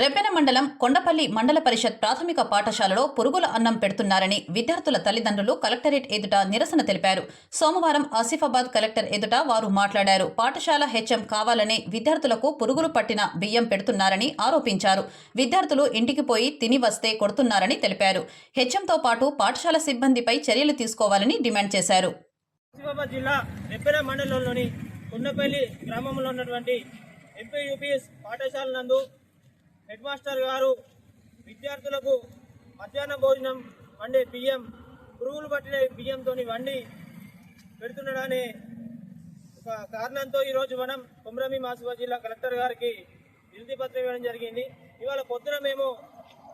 రెబ్బెన మండలం కొండపల్లి మండల పరిషత్ ప్రాథమిక పాఠశాలలో పురుగుల అన్నం పెడుతున్నారని విద్యార్థుల తల్లిదండ్రులు కలెక్టరేట్ ఎదుట నిరసన తెలిపారు. సోమవారం ఆసిఫాబాద్ కలెక్టర్ ఎదుట వారు మాట్లాడారు. పాఠశాల హెచ్ఎం కావాలని విద్యార్థులకు పురుగులు పట్టిన బియ్యం పెడుతున్నారని ఆరోపించారు. విద్యార్థులు ఇంటికి పోయి తిని వస్తే కొడుతున్నారని తెలిపారు. హెచ్ఎంతో పాటు పాఠశాల సిబ్బందిపై చర్యలు తీసుకోవాలని డిమాండ్ చేశారు. జిల్లా మండలంలోని కొండపల్లి గ్రామంలో ఉన్నటువంటి పాఠశాల నందు హెడ్ మాస్టర్ గారు విద్యార్థులకు మధ్యాహ్న భోజనం వండే బియ్యం పురుగులు పట్టిన బియ్యంతో వండి పెడుతున్నాడనే ఒక కారణంతో ఈరోజు మనం కుమ్రమి ఆసిఫాబాద్ జిల్లా కలెక్టర్ గారికి వినతి పత్రం ఇవ్వడం జరిగింది. ఇవాళ పొద్దున మేము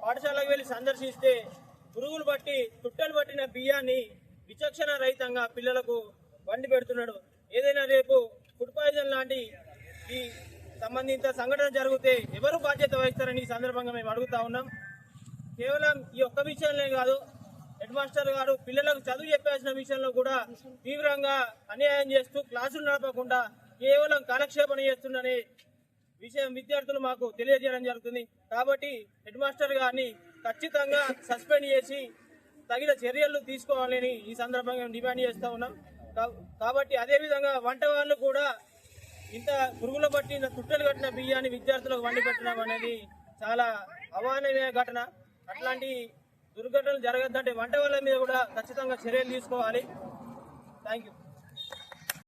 పాఠశాలకు వెళ్ళి సందర్శిస్తే పురుగులు పట్టి తుట్టలు పట్టిన బియ్యాన్ని విచక్షణ రహితంగా పిల్లలకు వండి పెడుతున్నాడు. ఏదైనా రేపు ఫుడ్ పాయిజన్ లాంటి ఈ సంబంధిత సంఘటన జరిగితే ఎవరు బాధ్యత వహిస్తారని ఈ సందర్భంగా మేము అడుగుతా ఉన్నాం. కేవలం ఈ ఒక్క విషయంలో కాదు హెడ్ మాస్టర్ గారు పిల్లలకు చదువు చెప్పాల్సిన విషయంలో కూడా తీవ్రంగా అన్యాయం చేస్తూ క్లాసులు నడపకుండా కేవలం కాలక్షేపణ చేస్తుందని విషయం విద్యార్థులు మాకు తెలియజేయడం జరుగుతుంది. కాబట్టి హెడ్ మాస్టర్ గారిని ఖచ్చితంగా సస్పెండ్ చేసి తగిన చర్యలు తీసుకోవాలని ఈ సందర్భంగా మేము డిమాండ్ చేస్తా ఉన్నాం. కా- కాబట్టి అదేవిధంగా వంట వాళ్ళు కూడా ఇంత పురుగులు పట్టిన తుట్టలు కట్టిన బియ్యాన్ని విద్యార్థులకు వండి పెట్టడం అనేది చాలా అవానవీయ ఘటన. అట్లాంటి దుర్ఘటనలు జరగద్దంటే వంట వాళ్ళ మీద కూడా ఖచ్చితంగా చర్యలు తీసుకోవాలి. Thank you